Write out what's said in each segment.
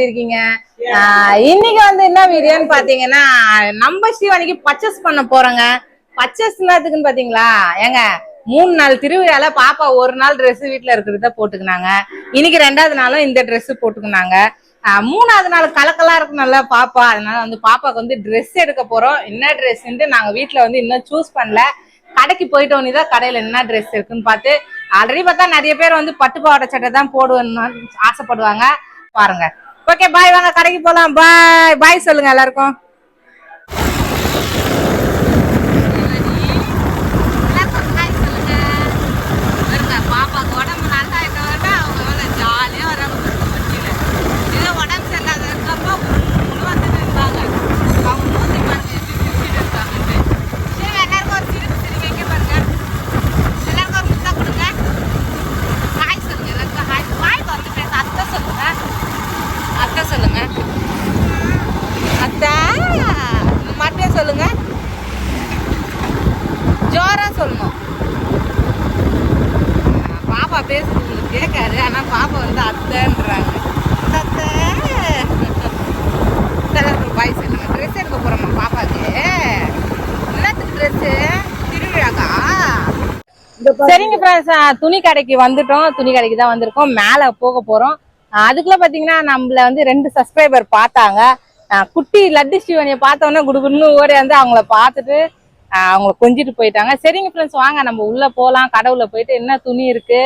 எப்படி இருக்கீங்க இன்னைக்கு வந்து என்ன வீடியோன்னு பாத்தீங்கன்னா நம்ம ஸ்ரீவாணிக்கு பர்ச்சேஸ் பண்ண போறோங்க. பர்ச்சேஸ் என்னத்துக்குன்னு பாத்தீங்களா? ஏங்க மூணு நாள் திருவிழால பாப்பா ஒரு நாள் ட்ரெஸ் வீட்டுல இருக்கிறத போட்டுக்கினாங்க. இன்னைக்கு ரெண்டாவது நாளும் இந்த ட்ரெஸ் போட்டுக்கினாங்க. மூணாவது நாள் கலக்கலா இருக்கணும்ல பாப்பா. அதனால வந்து பாப்பாக்கு வந்து ட்ரெஸ் எடுக்க போறோம். என்ன ட்ரெஸ்ன்ட்டு நாங்க வீட்டுல வந்து இன்னும் சூஸ் பண்ணல. கடைக்கு போயிட்டு ஒன்று தான் கடையில என்ன ட்ரெஸ் இருக்குன்னு பார்த்து ஆல்ரெடி பார்த்தா நிறைய பேர் வந்து பட்டு பாவாடை சட்டை தான் போடுவேன்னு ஆசைப்படுவாங்க. பாருங்க. ஓகே பாய் வாங்க கடைக்கு போலாம். பாய் பாய் சொல்லுங்க எல்லாருக்கும் பாப்பாக்கு உடம்பு நல்லா இருக்க வேண்டாம் அவங்க வேலை ஜாலியா வராங்க வண்டியில இதே உடம்பு சரியில்லாத இருக்கப்போ உள்ள வந்து நின்றாங்க அவங்க மூஞ்சி பாருங்க எப்படி சிரிச்சிட்டு இருக்காங்கன்ட்டு சரி எல்லாருக்கும் ஒரு சிரிப்பு சிரிக்க வைக்க பாருங்க எல்லாருக்கும் ஒரு முத்தம் கொடுங்க ஹாய் சொல்லுங்க எல்லாருக்கும் ஹாய் ஹாய் வந்து பேச அத்தை சொல்லுங்க அத்தை சொல்லுங்க அத்தை மட்டும் சொல்லுங்க ஜோரா சொல்லணும் பாப்பா பேசுறது உங்களுக்கு கேட்காது ஆனா பாப்பா வந்து அத்தைன்றாங்க அத்தை எல்லாருக்கும் பாய் சொல்லுங்க ட்ரெஸ் எடுக்க போறோமா பாப்பாக்கு என்னத்துக்கு ட்ரெஸ் திருவிழாக்கா சரிங்க ஃப்ரெண்ட்ஸ் துணி கடைக்கு வந்துட்டோம். துணி கடைக்கு தான் வந்திருக்கோம். மேல போக போறோம். அதுக்குள்ள பாத்தீங்கன்னா நம்மள வந்து ரெண்டு சப்ஸ்கிரைபர் பார்த்தாங்க. குட்டி லட்டு சிவனியை பார்த்தோன்னே குடுகுடுன்னு ஓடி வந்து அவங்கள பார்த்துட்டு அவங்கள கொஞ்சிட்டு போயிட்டாங்க. சரிங்க ஃப்ரெண்ட்ஸ் வாங்க. நம்ம உள்ள போகலாம் கடவுள போயிட்டு என்ன துணி இருக்கு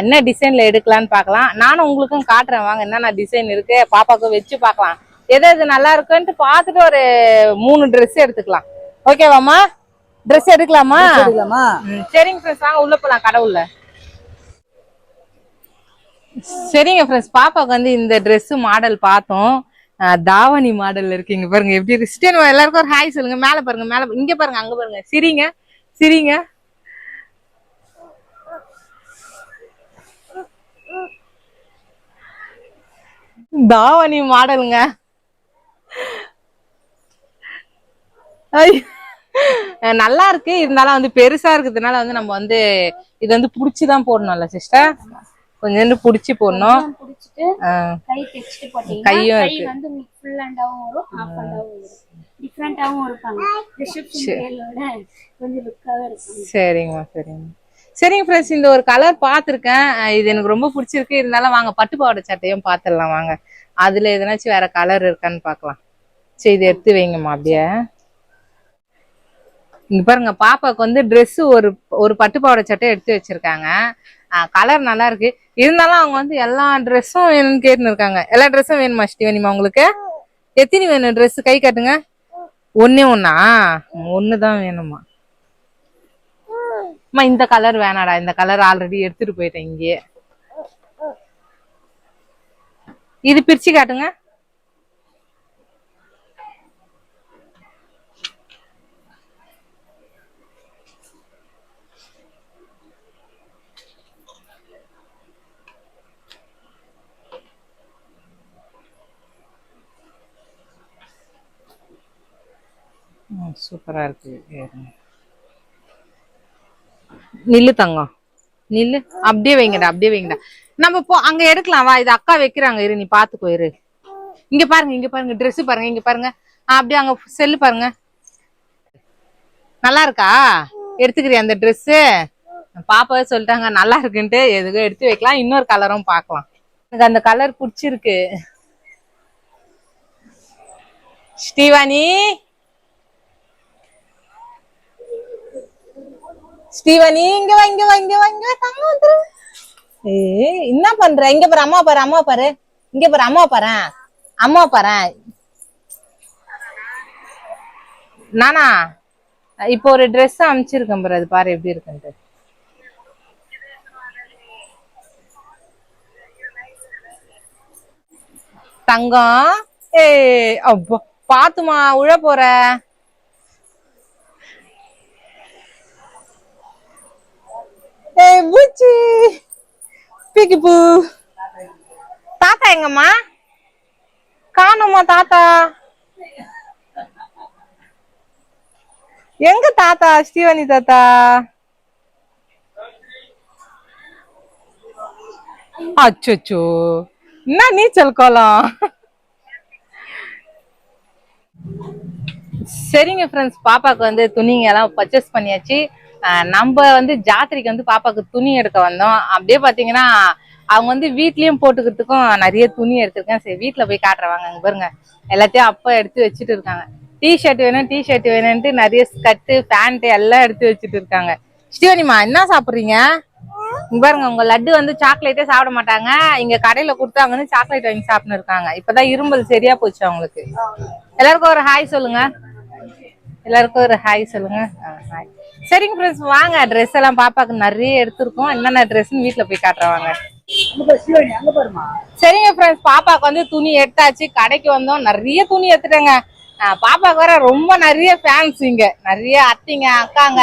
என்ன டிசைன்ல எடுக்கலாம்னு பார்க்கலாம். நானும் உங்களுக்கும் காட்டுறேன். வாங்க என்னென்ன டிசைன் இருக்கு பாப்பாக்கும் வச்சு பார்க்கலாம். எது எது நல்லா இருக்குன்ட்டு பார்த்துட்டு ஒரு மூணு ட்ரெஸ் எடுத்துக்கலாம். ஓகேவாம்மா Dress எடுக்கலாமா? எடுக்கலாமா? சரிங்க ஃப்ரெண்ட்ஸ் வாங்க உள்ள போலாம் கடவுள்ல சரிங்க ஃப்ரெண்ட்ஸ் பாப்பாக்கு வந்து இந்த Dress மாடல் பார்த்தோம். தாவணி மாடல் இருக்குங்க பாருங்க எப்படி இருக்கு? ஸ்டேன் எல்லாருக்கும் ஒரு ஹாய் சொல்லுங்க. மேல பாருங்க மேல இங்க பாருங்க அங்க பாருங்க. சிரிங்க சிரிங்க. தாவணி மாடலுங்க ஐ. நல்லா இருக்கு. இருந்தாலும் வந்து பெருசா இருக்கிறதுனால வந்து நம்ம வந்து இது வந்து புடிச்சுதான் போடணும்ல சிஸ்டர் கொஞ்சம் புடிச்சு போடணும். கையும் இருக்கு. சரிங்கம்மா சரிங்க சரிங்க ஃப்ரெண்ட்ஸ் இந்த ஒரு கலர் பார்த்துருக்கேன். இது எனக்கு ரொம்ப பிடிச்சிருக்கு. இருந்தாலும் வாங்க பட்டு பாவாடை சட்டையும் பார்த்துடலாம் வாங்க. அதுல எதனாச்சும் வேற கலர் இருக்கான்னு பார்க்கலாம். சரி இதை எடுத்து வைங்கம்மா அப்படியே. இங்க பாருங்க பாப்பாவுக்கு வந்து ட்ரெஸ் ஒரு ஒரு பட்டு பாவாடை சட்டை எடுத்து வச்சிருக்காங்க. கலர் நல்லா இருக்கு. இருந்தாலும் அவங்க வந்து எல்லா ட்ரெஸ்ஸும் வேணும்னு கேட்டுன்னு இருக்காங்க. எல்லா ட்ரெஸ்ஸும் வேணுமா ஸ்ரீவனிமா உங்களுக்கு? எத்தனை வேணும் ட்ரெஸ் கை காட்டுங்க. ஒன்னே ஒண்ணா? ஒண்ணுதான் வேணுமா? அம்மா இந்த கலர் வேணாடா. இந்த கலர் ஆல்ரெடி எடுத்துட்டு போயிட்டேன் இங்கே இது பிரிச்சு காட்டுங்க. சூப்பராக இருக்கு. நில்லு தங்கம். நில்லு. அப்படியே வைங்கடா அப்படியே வைங்கடா. நம்ம போ அங்க எடுக்கலாம். வா இது அக்கா வைக்கிறாங்க. இரு நீ பாத்துக்கோ இரு. இங்க பாருங்க இங்க பாருங்க. ட்ரெஸ் பாருங்க இங்க பாருங்க. அப்படியே அங்க செல்லு பாருங்க. நல்லா இருக்கா? எடுத்துக்கிறியா அந்த ட்ரெஸ் பாப்பாவே சொல்லிட்டாங்க நல்லா இருக்குன்ட்டு. எதுக்கும் எடுத்து வைக்கலாம். இன்னொரு கலரும் பார்க்கலாம். எனக்கு அந்த கலர் பிடிச்சிருக்கு. ஸ்ரீவாணி! ஸ்ரீவாணி இங்க வா இங்க வா இங்க வா இங்க தாங்க வந்துரு. ஏ என்ன பண்ற? இங்க பாரு அம்மா பாரு அம்மா பாரு. இங்க பாரு அம்மா பாரு. அம்மா பாரு. நானா? இப்போ ஒரு ட்ரெஸ் அமைச்சிருக்கேன் பாரு அது பாரு எப்படி இருக்குன்ட்டு. தங்கம்? ஏய் அப்பா பாத்துமா உழ போற? ஏய் பூச்சி பிக்கி பூ. தாத்தா எங்கம்மா? காணுமா தாத்தா. எங்க தாத்தா ஸ்ரீவனி தாத்தா? அச்சோ என்ன நீச்சல் கோலம்? சரிங்க ஃப்ரெண்ட்ஸ் பாப்பாக்கு வந்து துணிங்க எல்லாம் பர்ச்சேஸ் பண்ணியாச்சு. நம்ம வந்து ஜாத்திரைக்கு வந்து பாப்பாக்கு துணி எடுக்க வந்தோம். அப்படியே பாத்தீங்கன்னா அவங்க வந்து வீட்லயும் போட்டுக்கிறதுக்கும் நிறைய துணி எடுத்திருக்கேன் சரி வீட்டுல போய் காட்டுறவாங்க அங்க பாருங்க. எல்லாத்தையும் அப்பா எடுத்து வச்சுட்டு இருக்காங்க. டிஷர்ட் வேணும் டி ஷர்ட் வேணும்ட்டு நிறைய ஸ்கர்ட்டு பேண்ட் எல்லாம் எடுத்து வச்சுட்டு இருக்காங்க. ஸ்ரீவனிமா என்ன சாப்பிடுறீங்க? இங்க பாருங்க உங்க லட்டு வந்து சாக்லேட்டே சாப்பிட மாட்டாங்க. இங்க கடையில கொடுத்தாங்கன்னு சாக்லேட் வாங்கி சாப்பிட்டு இருக்காங்க. இப்பதான் இரும்பல் சரியா போச்சு அவங்களுக்கு. எல்லாருக்கும் ஒரு ஹாய் சொல்லுங்க. எல்லாருக்கும் ஒரு ஹாய் சொல்லுங்க. ஹாய் சரிங்க ஃப்ரெண்ட்ஸ் வாங்க. ட்ரெஸ் எல்லாம் பாப்பாக்கு நிறைய எடுத்திருக்கோம். என்னென்ன ட்ரெஸ்ன்னு வீட்டுல போய் காட்டுறவாங்க சரிங்க ஃப்ரெண்ட்ஸ் பாப்பாக்கு வந்து துணி எடுத்தாச்சு. கடைக்கு வந்தோம். நிறைய துணி எடுத்துட்டேங்க. பாப்பாக்கு வர ரொம்ப நிறைய ஃபேன்ஸ் இங்க. நிறைய அத்தைங்க அக்காங்க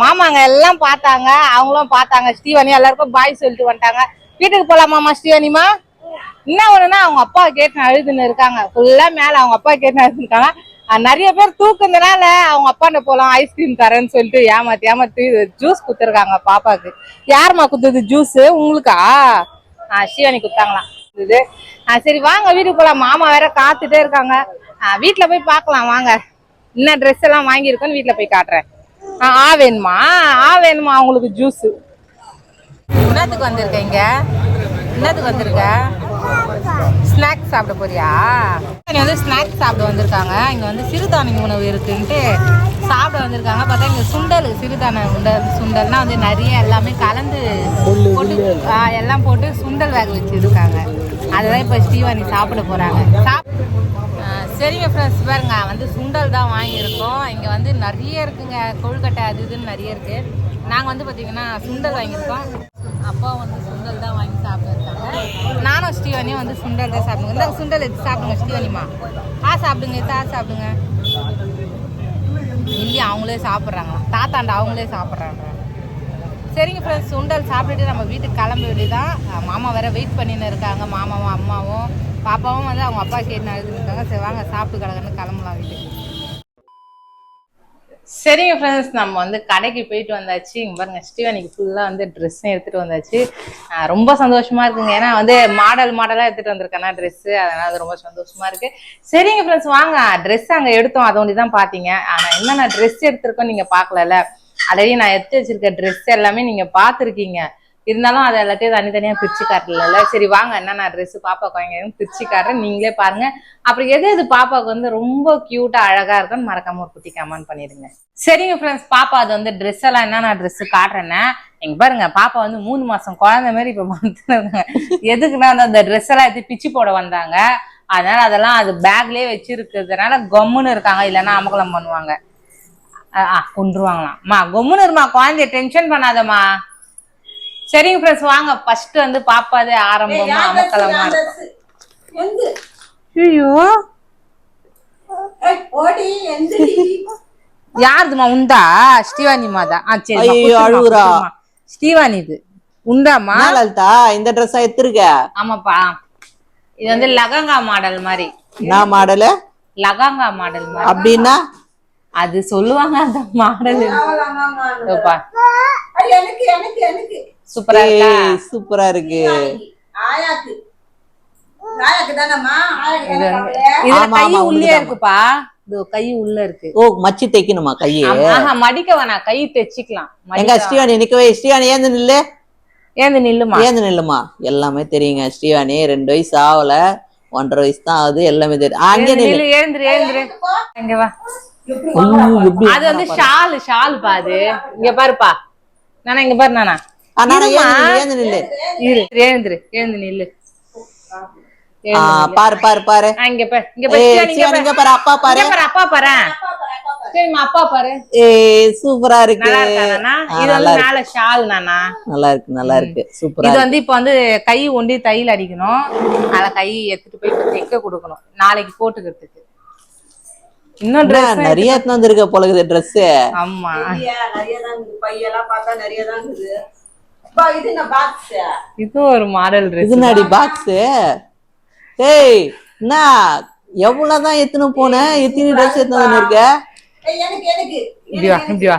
மாமாங்க எல்லாம் பார்த்தாங்க. அவங்களும் பார்த்தாங்க. ஸ்ரீவாணி எல்லாருக்கும் பாய் சொல்லிட்டு வந்துட்டாங்க. வீட்டுக்கு போலாமாமா ஸ்ரீவாணிமா என்ன ஒண்ணுன்னா அவங்க அப்பா கேட்டு அழுதுன்னு இருக்காங்க. ஃபுல்லா மேல அவங்க அப்பா கேட்டு அழுதுருக்காங்க நிறைய பேர் தூக்குனதுனால அவங்க அப்பாண்ட போலாம் ஐஸ்கிரீம் தரேன்னு சொல்லிட்டு ஏமாத்தி ஏமாத்தி ஜூஸ் குத்துருக்காங்க பாப்பாக்கு யாரும்மா குத்துது ஜூஸ் உங்களுக்கா? ஆ ஸ்ரீவாணி குத்தாங்களாம் இது. சரி வாங்க வீட்டுக்கு போலாம். மாமா வேற காத்துட்டே இருக்காங்க. வீட்டில் போய் பார்க்கலாம் வாங்க. என்ன ட்ரெஸ் எல்லாம் வாங்கியிருக்கோன்னு வீட்டில் போய் காட்டுறேன். ஆ ஆ வேணுமா ஆ வேணுமா அவங்களுக்கு ஜூஸ் என்னத்துக்கு வந்திருக்கீங்க என்னத்துக்கு வந்திருக்க? ஸ்நாக்ஸ் சாப்பிட போறியா? இங்க வந்து ஸ்நாக்ஸ் சாப்பிட வந்திருக்காங்க. இங்க வந்து சிறுதானிய உணவு இருக்குன்ட்டு சாப்பிட வந்திருக்காங்க. பார்த்தா இங்க சுண்டல் சிறுதானிய உண்டல் சுண்டல்னா வந்து நிறைய எல்லாமே கலந்து போட்டு எல்லாம். போட்டு சுண்டல் வேக வச்சிருக்காங்க. அதெல்லாம் இப்போ ஸ்ரீவாணி சாப்பிட போறாங்க. சாப் சரிங்க ஃப்ரெண்ட்ஸ் பாருங்க வந்து சுண்டல் தான் வாங்கியிருக்கோம். இங்கே வந்து நிறைய இருக்குங்க. கொழுக்கட்டை அது இதுன்னு நிறைய இருக்கு. நாங்கள் வந்து பார்த்தீங்கன்னா சுண்டல் வாங்கியிருக்கோம். அப்பா வந்து சுண்டல் தான் வாங்கி சாப்பிட்டுருக்காங்க நானும் ஸ்ரீவனியும் வந்து சுண்டல் தான் சாப்பிடுங்க இந்த சுண்டல் எடுத்து சாப்பிடுங்க ஸ்ரீவனிமா ஆ சாப்பிடுங்க தா சாப்பிடுங்க. இல்லையா அவங்களே சாப்பிட்றாங்க. தாத்தாண்ட அவங்களே சாப்பிட்றாங்க. சரிங்க ஃப்ரெண்ட்ஸ் சுண்டல் சாப்பிட்டுட்டு நம்ம வீட்டுக்கு கிளம்ப வேண்டியதான் மாமா வேற வெயிட் பண்ணின்னு இருக்காங்க. மாமாவும் அம்மாவும் பாப்பாவும் வந்து அவங்க அப்பா கேட்டு இருக்காங்க. சரி வாங்க சாப்பிட்டு கிடக்குன்னு கிளம்பலாம் வீட்டுக்கு. சரிங்க ஃப்ரெண்ட்ஸ் நம்ம வந்து கடைக்கு போயிட்டு வந்தாச்சு. இங்க பாருங்க ஸ்ரீவானிக்கு ஃபுல்லாக வந்து ட்ரெஸ்ஸும் எடுத்துட்டு வந்தாச்சு. ரொம்ப சந்தோஷமா இருக்குங்க. ஏன்னா வந்து மாடல் மாடலாக எடுத்துட்டு வந்திருக்கேன்னா ட்ரெஸ்ஸு அதனால அது ரொம்ப சந்தோஷமா இருக்கு. சரிங்க ஃப்ரெண்ட்ஸ் வாங்க. ட்ரெஸ் அங்கே எடுத்தோம். அதை ஒண்டி தான் பார்த்தீங்க. ஆனால் என்னென்ன ட்ரெஸ் எடுத்திருக்கோம் நீங்க பார்க்கலல்ல. ஆல்ரெடி நான் எடுத்து வச்சிருக்க ட்ரெஸ் எல்லாமே நீங்க பார்த்துருக்கீங்க. இருந்தாலும் அதை எல்லாத்தையும் தனித்தனியா பிரிச்சு காட்டல சரி வாங்க என்னென்ன ட்ரெஸ் பாப்பாக்கு வாங்கிருக்கேன்னு பிரிச்சு காட்டுறேன். நீங்களே பாருங்க. அப்புறம் எது எது பாப்பாவுக்கு வந்து ரொம்ப கியூட்டா அழகா இருக்குன்னு மறக்காம ஒரு குட்டி கமெண்ட் பண்ணிடுங்க. சரிங்க ஃப்ரெண்ட்ஸ் பாப்பா அது வந்து ட்ரெஸ் எல்லாம் என்னென்ன ட்ரெஸ் காட்டுறேன்னா எங்க பாருங்க பாப்பா வந்து மூணு மாசம் குழந்தை மாதிரி இப்ப வந்துருக்காங்க எதுக்குன்னா அந்த ட்ரெஸ் எல்லாம் எடுத்து பிச்சு போட வந்தாங்க. அதனால அதெல்லாம் அது பேக்லயே வச்சிருக்கிறதுனால கம்முன்னு இருக்காங்க. இல்லைன்னா அமகலம் பண்ணுவாங்க. ஆ, மா கொம்முன்னு கம்முன்னு இருமா குழந்தைய டென்ஷன் பண்ணாதம்மா. சரிங்க ஃப்ரெண்ட்ஸ் வாங்க. ஃபர்ஸ்ட் வந்து பாப்பாதே ஆரம்பமா அமக்கலமா ஐயோ. யாருதுமா உண்டா? ஸ்ரீவானிமா தான் ஆ சரி ஐயோ, அழுகுறா. ஸ்ரீவானி இது உண்டாமா லலிதா இந்த ட்ரெஸ் எடுத்திருக்க? ஆமாப்பா. இது வந்து லகங்கா மாடல் மாதிரி. என்ன மாடலு? லகங்கா மாடல் மாதிரி. அப்படின்னா? அது சொல்லுவாங்க அந்த மாடல். எனக்கு எனக்கு எனக்கு. சூப்பரா இருக்கா? சூப்பரா இருக்கு. ஆயாக்கு. கை உள்ளே உண்டுதாம்மா. இருக்குப்பா. இது கை உள்ள இருக்கு. ஓ மச்சி தைக்கணுமா கையே? ஆமா, ஆஹா மடிக்க வேணாம். கை தைச்சிக்கலாம் எங்க ஸ்ரீவாணி நிக்கவே ஸ்ரீவாணி ஏந்து நில்லு? ஏந்து நில்லுமா? ஏந்து நில்லுமா? எல்லாமே தெரியுங்க ஸ்ரீவாணி. ரெண்டு வயசு ஆகல ஒன்றரை வயசு தான் ஆகுது எல்லாமே தெரியும் அங்கே நில்லு. வா. அது வந்து ஷாலு ஷாலு பாது இங்க பாருப்பா. நானா இங்க பாரு நானா. எழுந்துரு எழுந்து நில்லு. பாரு பாரு பாரு. இங்க பாரு இங்க அப்பா பாரு. அப்பா பாரு. சரிம்மா அப்பா சூப்பரா இருக்கு. இது நல்லா வந்து மேல ஷால் நானா? நல்லா இருக்கு நல்லா இருக்கு. சூப்பரா இது இருக்கு. வந்து இப்ப வந்து கை ஒண்டி தையல் அடிக்கணும். அத கை எடுத்துட்டு போய் தைக்க கொடுக்கணும். நாளைக்கு போட்டுக்கிறதுக்கு. இன்னும் ட்ரெஸ் நிறைய எடுத்துன்னு வந்திருக்க போல இருக்குது ட்ரெஸ் ஆமா நிறைய தான் பையெல்லாம் பார்த்தா நிறைய தான் இருக்குது. அப்பா, இது என்ன பாக்ஸ் இது ஒரு மாடல் இது ட்ரெஸ் நாடி பாக்ஸ் டேய் என்ன? எவ்வளவுதான் எத்தனை போன? எத்தனை ட்ரெஸ் எடுத்து இருக்க? எனக்கு எனக்கு. இப்படி வா இப்படி வா.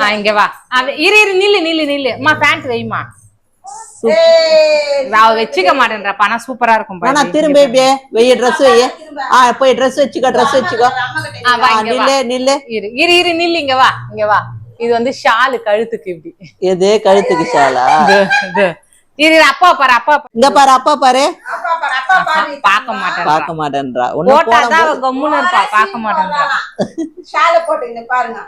ஆ இங்க வா. ஆ, இரு இரு நில்லு நில்லு நில்லு. அம்மா பேண்ட் வைமா ஏய், அவ வச்சுக்க மாட்டேன்றா. ஆனா சூப்பரா இருக்கும் நானா பாரு. திரும்ப இப்படியே. வெய்ய ட்ரெஸ் வெய்ய. ஆ போய் ட்ரெஸ் வச்சுக்கோ ட்ரெஸ் வச்சுக்கோ. நில்லு நில்லு. இரு இரு இரு நில்லு இங்க வா இங்க வா. இது வந்து ஷாலு கழுத்துக்கு இப்படி. எது? கழுத்துக்கு ஷாலா? இது, அப்பா பாரு அப்பா பாரு. இங்க பாரு அப்பா பாரு. அப்பா பாரு. பார்க்க மாட்டேன்றா. பார்க்க மாட்டேன்றா. கம்முன்னு இருப்பா ஷாலை பாருங்க.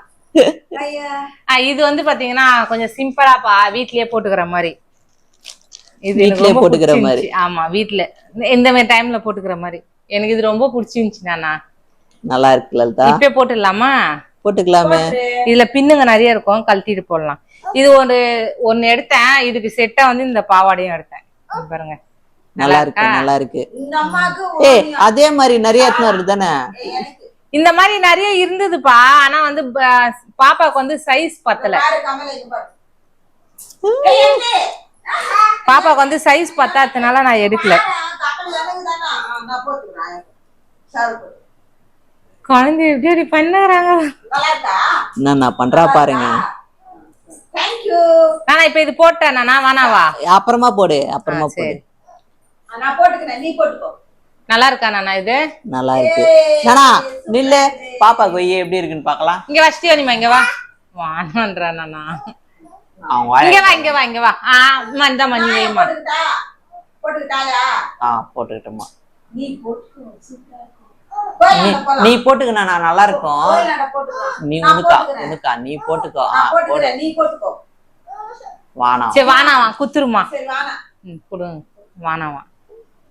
இது வந்து பாத்தீங்கன்னா கொஞ்சம் சிம்பிளாப்பா வீட்லயே போட்டுக்கிற மாதிரி. இது வீட்லயே போட்டுக்கிற பிடிச்சிருந்துச்சு. ஆமா வீட்ல. இந்த மாதிரி டைம்ல போட்டுக்கிற மாதிரி. எனக்கு இது ரொம்ப பிடிச்சிருந்துச்சு நானா நல்லா இருக்கு லலிதா. இப்பே போட்டுடலாமா? போட்டுக்கலாமே. இதுல பின்னுங்க நிறைய இருக்கும் கழட்டிட்டு போடலாம். இது ஒரு ஒன்னு எடுத்தேன் இதுக்கு செட்டா வந்து இந்த பாவாடையும் எடுத்தேன். பாருங்க. நல்லா இருக்கு நல்லா இருக்கு. இந்த அம்மாக்கு ஏய் அதே மாதிரி நிறைய எடுத்துன்னு தானே? இந்த மாதிரி நிறைய இருந்ததுப்பா ஆனா வந்து ப- பாப்பாக்கு வந்து சைஸ் பத்தல? பாப்பாக்கு வந்து சைஸ் பத்தாததுனால நான் எடுக்கல கமல எனக்கு தானா ஆ, நான் போட்டுக்கிறேன் ஷால் போட்டு குழந்தை எப்படி இப்படி பண்ணுறாங்க. என்னண்ணா பண்றா பாருங்க. ஆனா இப்ப இது போட்டேன் நான் வேணாவா அப்புறமா போடு அப்புறமா. போடு. நான் போட்டுக்கிறேன் நீ போட்டுக்கோ. நல்லா இருக்கா நானா இது? நல்லா இருக்கு. நானா நில்லு. பாப்பாக்கு வெய்ய எப்படி இருக்குன்னு பார்க்கலாம். இங்க வா ஸ்ரீவனிமா இங்க வா. வானன்றா நானா இங்க வா இங்க வா இங்க வா. ஆ அம்மா இந்த மணி வைமா போட்டுக்கிட்டாயா? ஆ போட்டுக்கிட்டோமா நீ போட்டுக்கோ சூப்பரா இருக்கும் போய் நீ போட்டுக்கண்ணா நான் நல்லா இருக்கும் நீ உனக்கா. உனக்கா? நீ போட்டுக்கோ. போட்டுக்கோ. வானா சரி வானாவா குத்துருமா? கொடுங்க வானாவா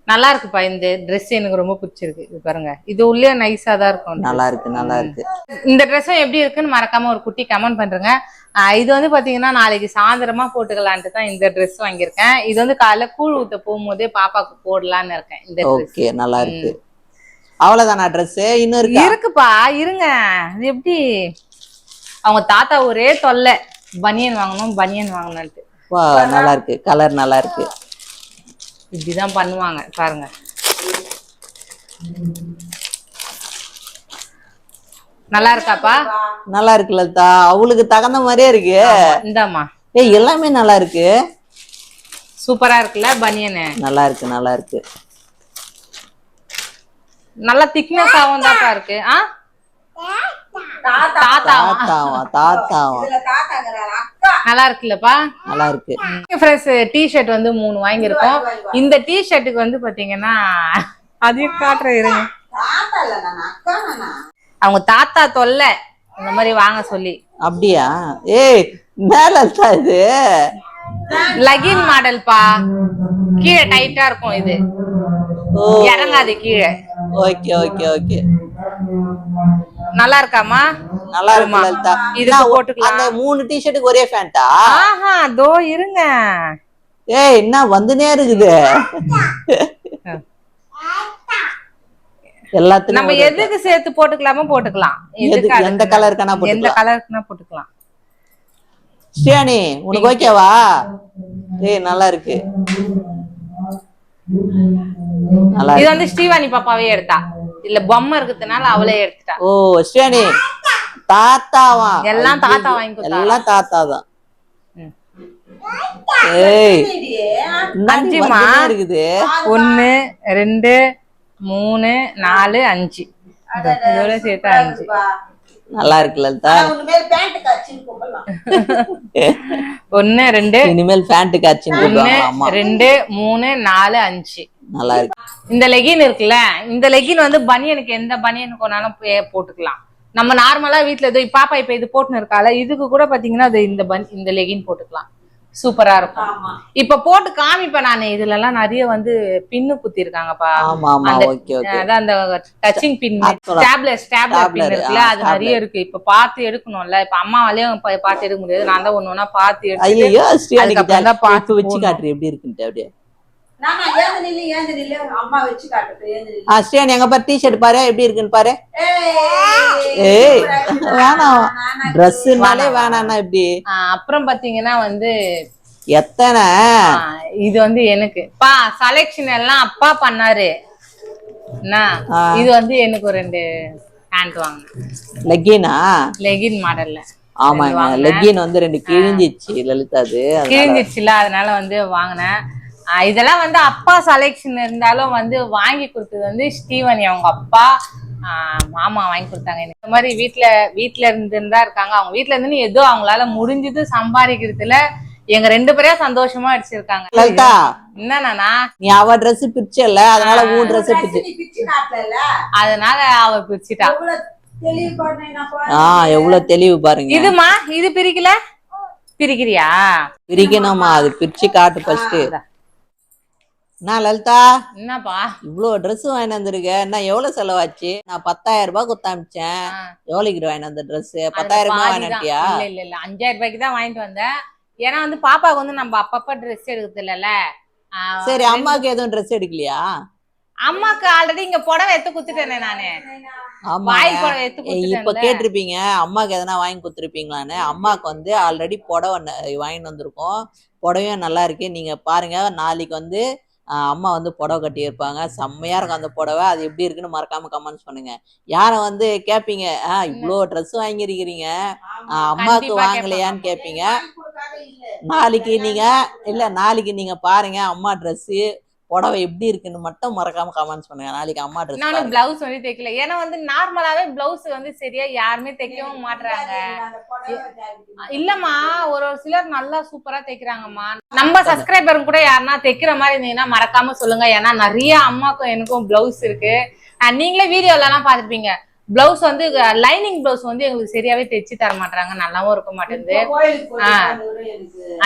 நல்லா இருக்குப்பா இந்த Dress எனக்கு ரொம்ப பிடிச்சிருக்கு. இது பாருங்க. இது உள்ளே நைஸா தான் இருக்கும் நல்லா இருக்கு நல்லா இருக்கு இந்த ட்ரெஸ்ஸும் எப்படி இருக்குன்னு மறக்காம ஒரு குட்டி கமெண்ட் பண்றேங்க. இது வந்து பாத்தீங்கன்னா நாளைக்கு சாயந்தரமா போட்டுக்கலான்ட்டு தான் இந்த Dress வாங்கியிருக்கேன். இது வந்து காலைல கூழ் ஊத்த போகும்போதே பாப்பாக்கு போடலான்னு இருக்கேன் இந்த நல்லா இருக்கு அவ்வளவுதானா ட்ரெஸ் இன்னும் இருக்கா? இருக்குப்பா இருங்க. அது எப்படி? அவங்க தாத்தா ஒரே தொல்லை. பனியன் வாங்கணும் பனியன் வாங்கணும்ட்டு வா நல்லா இருக்கு. கலர் நல்லா இருக்கு. இப்படிதான் பண்ணுவாங்க பாருங்க. நல்லா இருக்காப்பா? நல்லா இருக்கு லலிதா. அவளுக்கு தகுந்த மாதிரியே இருக்கு. இந்தாம்மா. ஏய் எல்லாமே நல்லா இருக்கு. சூப்பரா இருக்குல்ல பனியனு? நல்லா இருக்கு நல்லா இருக்கு. நல்லா திக்னஸ் ஆகும் தான்ப்பா இருக்கு. ஆ? தாத்தா. தாத்தாவா? தாத்தாவா? நல்லா இருக்குல்லப்பா. நல்லா இருக்கு. ஃப்ரெண்ட்ஸ் டிஷர்ட் வந்து மூணு வாங்கியிருக்கோம். இந்த டிஷர்ட்டுக்கு வந்து பாத்தீங்கன்னா அதையும் காட்டுறேன் இருங்க. தாத்தா இல்ல நான்? அக்கா நானா? அவங்க தாத்தா தொல்லை. இந்த மாதிரி வாங்க சொல்லி. அப்படியா? ஏய் மேல இது? லகின் மாடல்பா கீழே டைட்டா இருக்கும் இது. ஓ. இறங்காது கீழே. Okay okay okay. நல்லா இருக்காமா நல்லா இருக்கு லலிதா நான் போட்டுக்கலாம். அந்த மூணு டிஷர்ட்டுக்கு ஒரே ஃபேண்டா ஆஹா தோ இருங்க. ஏய் என்ன வந்துனே இருக்குது? எல்லாத்துலயும் நம்ம எதுக்கு சேர்த்து போட்டுக்கலாமோ போட்டுக்கலாம். எது- எதுக்கு எந்த கலருக்கானா எந்த போட்டுக்கலாம் கலருக்குனா போட்டுக்கலாம். ஸ்ரீயானி உனக்கு ஓகேவா ஏய் நல்லா இருக்கு இது வந்து ஸ்ரீவாணி பாப்பாவே எடுத்தா. இல்ல பொம்மை இருக்கிறதுனால அவளே எடுத்துட்டா. ஓ ஸ்ரீயானி தாத்தாவா? எல்லாம் தாத்தா வாங்கி எல்லாம் தாத்தா தான் அஞ்சுமா. இருக்குது. ஒன்னு ரெண்டு மூணு நாலு அஞ்சு. இதோ, இதோட சேர்த்து அஞ்சு. நல்லா இருக்கு லலிதா? நான் உன் மேல பேண்ட் காய்ச்சின்னு கூப்பிடலாம் ஒன்னு ரெண்டு. இனிமேல் பேண்ட் காய்ச்சின்னு ரெண்டு மூணு நாலு அஞ்சு. நல்லா இருக்கு. இந்த லெகின் இருக்குல்ல இந்த லெகின் வந்து பனியனுக்கு எந்த பனியனுக்கு வேணாலும் போட்டுக்கலாம். நம்ம நார்மலா வீட்ல ஏதோ பாப்பா இப்ப இது போட்டுன்னு இருக்கால இதுக்கு கூட பாத்தீங்கன்னா அது இந்த பன் இந்த லெகின் போட்டுக்கலாம். சூப்பரா இருக்கும். ஆமா. இப்ப போட்டு காமிப்பேன் நானு. இதுல எல்லாம் நிறைய வந்து பின்னு குத்தி இருக்காங்கப்பா அதான் அந்த touching pin stapler stapler pin இருக்குல்ல அது நிறைய இருக்கு. இப்ப பார்த்து எடுக்கணும்ல. இப்ப அம்மாவாலயும் பா- பார்த்து எடுக்க முடியாது. நான் தான் ஒண்ணு ஒண்ணா பார்த்து எடுத்து பார்த்து வச்சு போடணும். காட்டுறி எப்படி இருக்குன்ட்டு அப்படியே. நானா ஏந்து நில்லு ஏந்து நில்லு. அம்மா வச்சு காட்டுறது ஏந்து நில்லு. ஆ ஸ்ரீயானி எங்க பாரு டிஷர்ட் பாரு எப்படி இருக்குன்னு பாரு. ஏய் வேணாம். ட்ரெஸ்னாலே வேணாம்னா இப்படி ஆ, அப்புறம் பாத்தீங்கன்னா வந்து எத்தனை? இது வந்து எனக்கு. பா செலெக்ஷன் எல்லாம் அப்பா பண்ணாரு. என்ன? இது வந்து எனக்கு ஒரு ரெண்டு ஹேண்ட் வாங்கினேன். லெக்கினா லெகின் மாடல்ல வாங்கினேன். லெக்கின் வந்து ரெண்டு கிழிஞ்சிச்சு லலிதா அது. கிழிஞ்சிச்சுல அதனால வந்து வாங்கினேன். இதெல்லாம் வந்து அப்பா செலெக்ஷன் இருந்தாலும் வந்து வாங்கி கொடுத்தது வந்து ஸ்டீவன் அவங்க அப்பா ஆஹ் மாமா வாங்கி கொடுத்தாங்க. இந்த மாதிரி வீட்ல வீட்ல இருந்துன்னு தான் இருக்காங்க. அவங்க வீட்ல இருந்து ஏதோ அவங்களால முடிஞ்சது சம்பாதிக்கிறதுல எங்க ரெண்டு பேரையும் சந்தோஷமா அடிச்சிருக்காங்க. லலிதா என்னன்னா நீ அவ Dress பிரிச்சல அதனால உன் Dress பிரிச்சு. அதனால அவ பிரிச்சுட்டா. எவ்வளவு தெளிவு பாடுறேன் நான் பாரு. ஆ எவ்வளவு தெளிவு பாருங்க. இதுமா இது பிரிக்கல? பிரிக்கிறியா? பிரிக்கணுமா அது பிரிச்சு காட்டு ஃபர்ஸ்ட் நான் லலிதா. என்னப்பா? இவ்வளோ Dress வாங்கிட்டு வந்திருக்க. நான் எவ்வளவு செலவாச்சு? நான் பத்தாயிரம் ரூபாய் ஆ. எவ்வளவுக்கு வாங்கிட்டு வந்த அதுல பத்தாயிரம் ரூபாய். வாங்கிட்டியா இல்ல இல்ல இல்ல. அஞ்சாயிரம் ரூபாய்க்கு தான் வாங்கிட்டு வந்தேன். ஏன்னா வந்து பாப்பாவுக்கு வந்து நம்ம அப்பப்ப ட்ரெஸ் எடுக்கிறது இல்லல்ல சரி அம்மாக்கு எதுவும் Dress எடுக்கலையா? அம்மாக்கு ஆல்ரெடி இங்க புடவை எடுத்து குத்துட்டேனே நானு. இப்ப கேட்டிருப்பீங்க அம்மாக்கு எதனா வாங்கி கொடுத்துருப்பீங்களான்னு. அம்மாக்கு வந்து ஆல்ரெடி புடவை வாங்கிட்டு வந்திருக்கோம். புடவையும் நல்லா இருக்கு. நீங்க பாருங்க நாளைக்கு வந்து அம்மா வந்து புடவை கட்டி இருப்பாங்க செம்மையா இருக்கும் அந்த புடவை. அது எப்படி இருக்குன்னு மறக்காம கமெண்ட்ஸ் பண்ணுங்க. யாரை வந்து கேப்பீங்க? ஆஹ் இவ்வளோ ட்ரெஸ் வாங்கியிருக்கிறீங்க. அம்மாவுக்கு வாங்கலையான்னு இல்ல. நாளைக்கு நீங்க இல்ல நாளைக்கு நீங்க பாருங்க. அம்மா Dress புடவை எப்படி இருக்குன்னு மட்டும் மறக்காம கமெண்ட்ஸ் பண்ணுங்க. நாளைக்கு அம்மா Dress நானும் பிளவுஸ் வந்து தைக்கல. ஏன்னா வந்து நார்மலாவே பிளவுஸ் வந்து சரியா யாருமே தைக்கவும் ஜாக்கெட் இல்லம்மா ஒரு ஒரு சிலர் நல்லா சூப்பரா தைக்கிறாங்கம்மா. நம்ம சப்ஸ்கிரைபர் கூட யாருன்னா தைக்கிற மாதிரி இருந்தீங்கன்னா மறக்காம சொல்லுங்க. ஏன்னா நிறைய அம்மாக்கும் எனக்கும் பிளவுஸ் இருக்கு. நீங்களே வீடியோல எல்லாம் பாத்திருப்பீங்க பிளவுஸ் வந்து லைனிங் பிளவுஸ் வந்து எங்களுக்கு சரியாவே தைச்சு தர மாட்டாங்க நல்லாவும் இருக்க மாட்டேங்குது.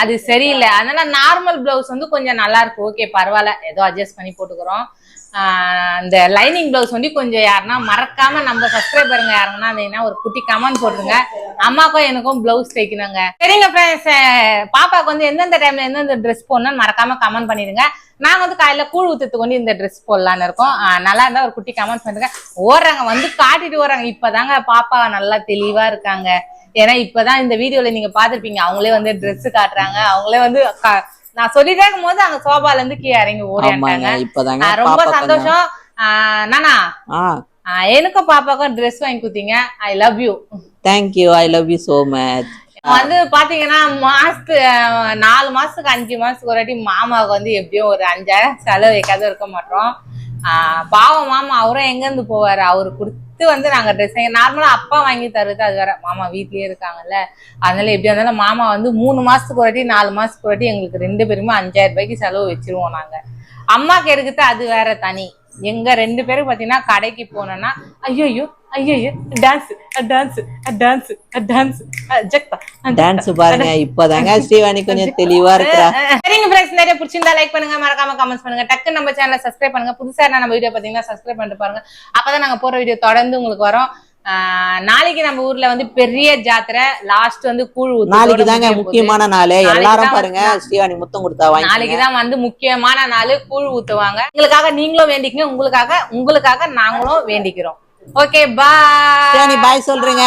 அது சரியில்லை. அதனால நார்மல் பிளவுஸ் வந்து கொஞ்சம் நல்லா இருக்கு. ஓகே பரவாயில்ல. ஏதோ அட்ஜஸ்ட் பண்ணி போட்டுக்கிறோம். இந்த லைனிங் பிளவுஸ் வந்து கொஞ்சம் யாருன்னா மறக்காம நம்ம சப்ஸ்கிரைபருங்க யாருன்னா இருந்தீங்கன்னா ஒரு குட்டி கமெண்ட் போட்டுருங்க. அம்மாக்கும் எனக்கும் பிளவுஸ் தைக்கணுங்க. சரிங்க ஃப்ரெண்ட்ஸ் பாப்பாக்கு வந்து எந்தெந்த டைம்ல எந்தெந்த ட்ரெஸ் போடணும்னு மறக்காம கமெண்ட் பண்ணிடுங்க. நாங்க வந்து காலையில கூழ் ஊத்துறதுக்கு வந்து இந்த ட்ரெஸ் போடலான்னு இருக்கோம். நல்லா இருந்தா ஒரு குட்டி கமெண்ட் பண்ணுங்க. ஓடுறாங்க வந்து காட்டிட்டு ஓடுறாங்க. இப்பதாங்க பாப்பா நல்லா தெளிவா இருக்காங்க. ஏன்னா இப்பதான் இந்த வீடியோல நீங்க பாத்திருப்பீங்க அவங்களே வந்து Dress காட்டுறாங்க. அவங்களே வந்து நான் சொல்லிட்டே இருக்கும் போது அங்க சோபால இருந்து கீழே இறங்கி ஆஹ் ரொம்ப சந்தோஷம். நானா? எனக்கும் பாப்பாக்கும் Dress வாங்கி கொடுத்தீங்க. I love you thank you I love you so much வந்து பாத்தீங்கன்னா மாசத்து நாலு மாசத்துக்கு அஞ்சு மாசத்துக்கு ஒரு வாட்டி மாமாவுக்கு வந்து எப்படியும் ஒரு அஞ்சாயிரம் செலவு வைக்காத இருக்க மாட்டோம். பாவம் மாமா அவரும் எங்க இருந்து போவாரு? அவரு கொடுத்து வந்து நாங்க ட்ரெஸ் நார்மலா அப்பா வாங்கி தருது அது வேற. மாமா வீட்லயே இருக்காங்கல்ல. அதனால எப்படி இருந்தாலும் மாமா வந்து மூணு மாசத்துக்கு ஒரு வாட்டி நாலு மாசத்துக்கு ஒரு வாட்டி எங்களுக்கு ரெண்டு பேருமே அஞ்சாயிரம் ரூபாய்க்கு செலவு வச்சிருவோம் நாங்க. அம்மாக்கு எடுக்கிறது அது வேற தனி. எங்க ரெண்டு பேரும் பாத்தீங்கன்னா கடைக்கு போனோம்னா ஐயோ ஐயோ டான்ஸ் டான்ஸ் டான்ஸ் டான்ஸ் ஜக்தா டான்ஸ் பாருங்க இப்பதாங்க ஸ்ரீவாணி கொஞ்சம் தெளிவா இருக்கிறா. சரிங்க ஃப்ரெண்ட்ஸ் நிறைய பிடிச்சிருந்தா லைக் பண்ணுங்க மறக்காம கமெண்ட்ஸ் பண்ணுங்க. டக்கு நம்ம சேனலை சப்ஸ்கிரைப் பண்ணுங்க. புதுசா என்ன நம்ம வீடியோ பாத்தீங்கன்னா சப்ஸ்கிரைப் பண்ணிட்டு பாருங்க. அப்பதான் நாங்க போற வீடியோ தொடர்ந்து உங்களுக்கு வரும். நாளைக்கு நம்ம ஊர்ல வந்து பெரிய ஜாத்திரை லாஸ்ட் வந்து கூழ் நாளைக்கு தாங்க. முக்கியமான நாள். எல்லாரும் பாருங்க ஸ்ரீவாணி முத்தம் கொடுத்தா வாங்கி நாளைக்கு தான் வந்து முக்கியமான நாள் கூழ் ஊத்துவாங்க. உங்களுக்காக நீங்களும் வேண்டிக்கங்க உங்களுக்காக உங்களுக்காக நாங்களும் வேண்டிக்கிறோம். ஓகே பாய் பாய் சொல்றீங்க.